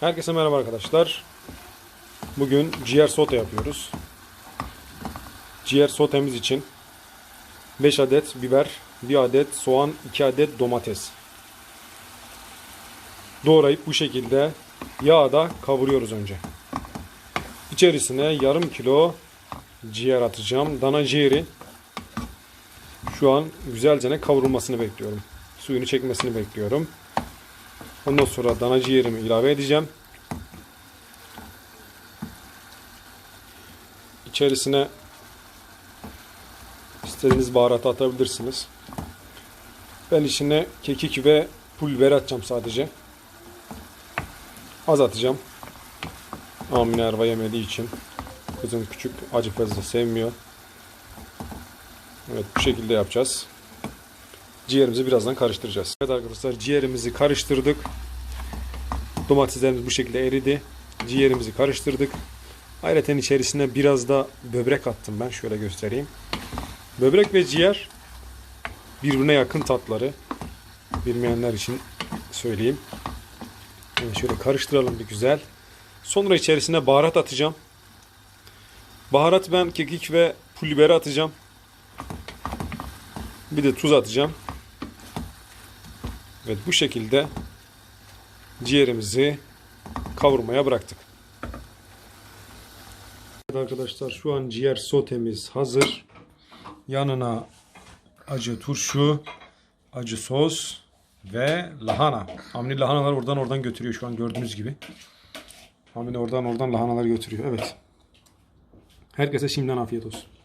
Herkese merhaba arkadaşlar. Bugün ciğer sote yapıyoruz. Ciğer sotemiz için 5 adet biber, 1 adet soğan, 2 adet domates. Doğrayıp bu şekilde yağda kavuruyoruz önce. İçerisine yarım kilo ciğer atacağım. Dana ciğeri şu an güzelce kavrulmasını bekliyorum. Suyunu çekmesini bekliyorum. Ondan sonra dana ciğerimi ilave edeceğim. İçerisine istediğiniz baharatı atabilirsiniz. Ben içine kekik ve pul biber atacağım sadece. Az atacağım. Amine Erva yemediği için. Kızım küçük acı fazla sevmiyor. Evet bu şekilde yapacağız. Ciğerimizi birazdan karıştıracağız. Evet arkadaşlar ciğerimizi karıştırdık. Domateslerimiz bu şekilde eridi. Ciğerimizi karıştırdık. Ayrıca içerisine biraz da böbrek attım ben. Şöyle göstereyim. Böbrek ve ciğer birbirine yakın tatları. Bilmeyenler için söyleyeyim. Evet, şöyle karıştıralım bir güzel. Sonra içerisine baharat atacağım. Baharat ben kekik ve pul biberi atacağım. Bir de tuz atacağım. Evet bu şekilde ciğerimizi kavurmaya bıraktık. Evet arkadaşlar şu an ciğer sotemiz hazır. Yanına acı turşu, acı sos ve lahana. Hamdi lahanalar oradan oradan götürüyor şu an gördüğünüz gibi. Hamdi oradan oradan lahanalar götürüyor. Evet. Herkese şimdiden afiyet olsun.